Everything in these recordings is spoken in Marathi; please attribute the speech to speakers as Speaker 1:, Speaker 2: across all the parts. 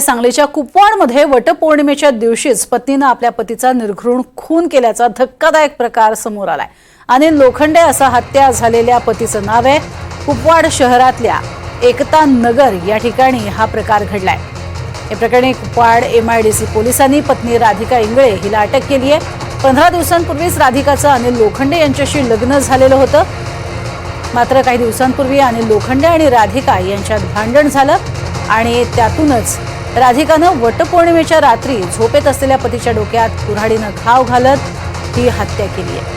Speaker 1: सांगलीच्या कुपवाडमध्ये वटपौर्णिमेच्या दिवशीच पत्नीनं आपल्या पतीचा निर्घृण खून केल्याचा धक्कादायक प्रकार समोर आलाय. अनिल लोखंडे असा हत्या झालेल्या पतीचं नाव आहे कुपवाड शहरातल्या एकता नगर या ठिकाणी हा प्रकार घडलाय. या प्रकरणी कुपवाड सी पोलिसांनी पत्नी राधिका इंगळे हिला अटक केली आहे पंधरा दिवसांपूर्वीच राधिकाचं अनिल लोखंडे यांच्याशी लग्न झालेलं होतं. मात्र काही दिवसांपूर्वी अनिल लोखंडे आणि राधिका यांच्यात भांडण झालं आणि त्यातूनच राधिकानं वटपौर्णिमेच्या रात्री झोपेत असलेल्या पतीच्या डोक्यात कुऱ्हाडीनं घाव घालत ही हत्या केली आहे.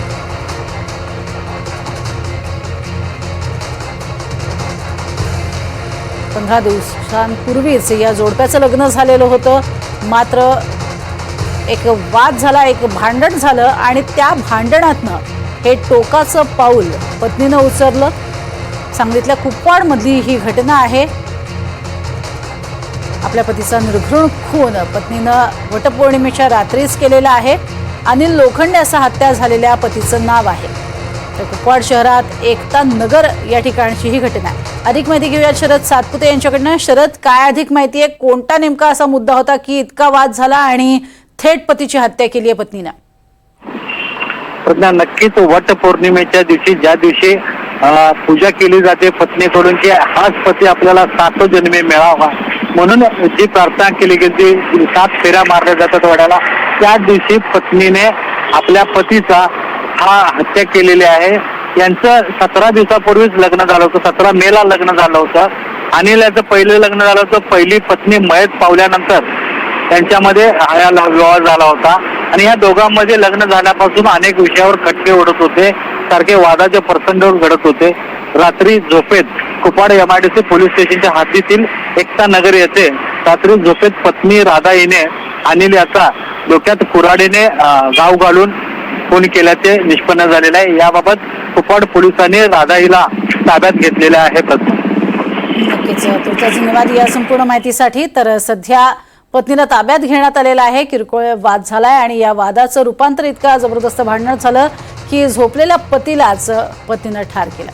Speaker 1: पंधरा दिवसांपूर्वीच या जोडप्याचं लग्न झालेलं होतं. मात्र एक वाद झाला एक भांडण झालं आणि त्या भांडणातनं हे टोकाचं पाऊल पत्नीनं उचललं. सांगलीतल्या कुप्पाडमधली ही घटना आहे. आपल्या पतीचा निर्घृण खून पत्नीनं वटपौर्णिमेच्या रात्रीच केलेला आहे. अनिल लोखंडे असा हत्या झालेल्या पतीचं नाव आहे. तर कुपवाड शहरात एकता नगर या ठिकाणची ही घटना आहे. अधिक माहिती घेऊया शरद सातपुते यांच्याकडनं. शरद काय अधिक माहिती आहे? कोणता नेमका असा मुद्दा होता की इतका वाद झाला आणि थेट पतीची हत्या केली आहे पत्नीनं?
Speaker 2: प्रज्ञा नक्कीच वट पौर्णिमेच्या दिवशी ज्या दिवशी पूजा केली जाते पत्नीकडून की हाच पती आपल्याला सातो जन्मे मिळावा. म्हणून जी प्रार्थना केली गेली जी सात फेऱ्या मारल्या जातात वड्याला त्या दिवशी पत्नीने आपल्या पतीचा हा हत्या केलेली आहे. यांचं सतरा दिवसापूर्वीच लग्न झालं होतं सतरा मेला लग्न झालं होतं. अनिल याचं पहिलं लग्न झालं होतं पहिली पत्नी मयत पावल्यानंतर. त्यांच्यामध्ये हा विवाह झाला होता. आणि या दोघांमध्ये लग्न झाल्यापासून अनेक विषयावर खटके उडत होते. सारखे वादाचे प्रसंग घडत होते. रात्री झोपेत कुपाड एमआयडीसी पोलीस स्टेशनच्या हद्दीतील एकता नगर येथे रात्री झोपेत पत्नी राधा हिने अनिल याचा डोक्यात कुराडीने गाव घालून खून केल्याचे निष्पन्न झालेले आहे. याबाबत कुपाड पोलिसांनी राधा हिला ताब्यात घेतलेले आहे प्रश्न
Speaker 1: नक्कीच तुमचा धन्यवाद या संपूर्ण माहितीसाठी. तर सध्या पत्नीला ताब्यात घेण्यात आलेला आहे. किरकोळ वाद झालाय आणि या वादाचं रूपांतर इतकं जबरदस्त भांडण झालं की झोपलेल्या पतीलाच पतीनं ठार केलं.